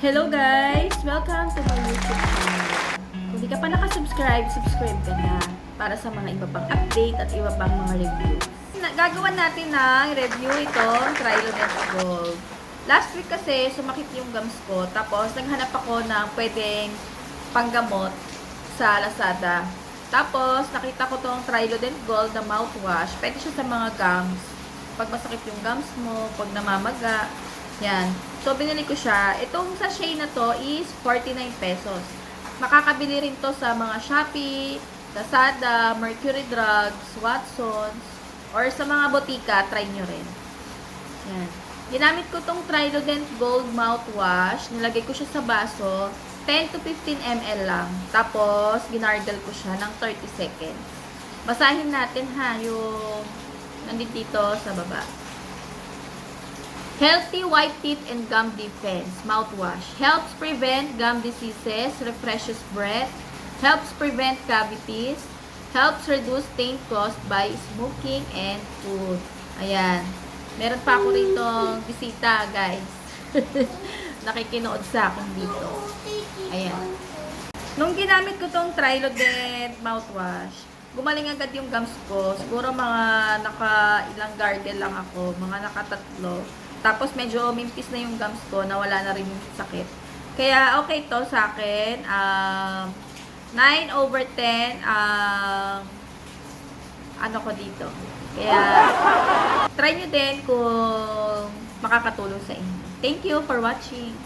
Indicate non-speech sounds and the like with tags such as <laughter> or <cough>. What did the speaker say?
Hello guys! Welcome to my YouTube channel. Kung di ka pa nakasubscribe, subscribe ka na para sa mga iba pang update at iba pang mga review. Na- natin ng review itong Trilodent Gold. Last week kasi sumakit yung gums ko tapos naghanap ako ng pwedeng panggamot sa Lazada. Tapos nakita ko tong Trilodent Gold na mouthwash. Pwede siya sa mga gums. Pag masakit yung gums mo, pag namamaga, yan. So, binili ko siya. Itong sachet na to is 49 pesos. Makakabili rin to sa mga Shopee, Lazada, Mercury Drugs, Watsons, or sa mga botika, try nyo rin. Yan. Ginamit ko tong Trident Gold Mouthwash. Nilagay ko siya sa baso. 10 to 15 ml lang. Tapos, ginargle ko siya ng 30 seconds. Basahin natin ha, yung nandito dito sa baba. Healthy white teeth and gum defense mouthwash helps prevent gum diseases, refreshes breath, helps prevent cavities, helps reduce taint caused by smoking and food. Ayan. Meron pa ako rito bisita, guys. <laughs> Nakikinood sa akin dito. Ayan. Nung ginamit ko tong Trilodent mouthwash, gumaling agad yung gums ko. Siguro mga naka ilang gargle lang ako, mga nakatatlo. Tapos medyo mimpis na yung gums ko, nawala na rin yung sakit. Kaya okay to sa akin. Um, 9 over 10 ang ano ko dito. Kaya try nyo din kung makakatulong sa inyo. Thank you for watching.